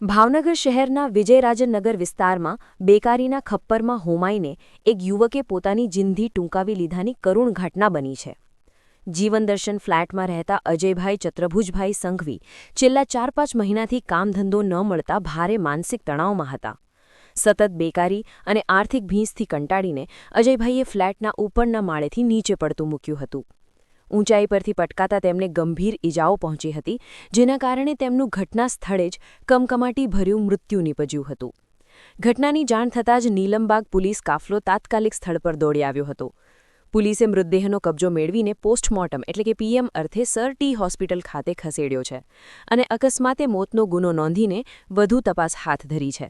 ભાવનગર શહેરના વિજયરાજનગર વિસ્તારમાં બેકારીના ખપ્પરમાં હોમાઈને એક યુવકે પોતાની જિંદગી ટૂંકાવી લીધાની કરુણ ઘટના બની છે. જીવનદર્શન ફ્લેટમાં રહેતા અજયભાઈ ચત્રભુજભાઈ સંઘવી છેલ્લા ચાર પાંચ મહિનાથી કામધંધો ન મળતા ભારે માનસિક તણાવમાં હતા. સતત બેકારી અને આર્થિક ભીંસથી કંટાળીને અજયભાઈએ ફ્લેટના ઉપરના માળેથી નીચે પડતું મૂક્યું હતું. ઊંચાઈ પરથી પટકાતા તેમને ગંભીર ઇજાઓ પહોંચી હતી, જેના કારણે તેમનું ઘટના સ્થળે જ કમકમાટી ભર્યું મૃત્યુ નીપજ્યું હતું. ઘટનાની જાણ થતાં જ નીલમબાગ પોલીસ કાફલો તાત્કાલિક સ્થળ પર દોડી આવ્યો હતો. પોલીસે મૃતદેહનો કબજો મેળવીને પોસ્ટમોર્ટમ એટલે કે પીએમ અર્થે સર ટી હોસ્પિટલ ખાતે ખસેડ્યો છે અને અકસ્માતે મોતનો ગુનો નોંધીને વધુ તપાસ હાથ ધરી છે.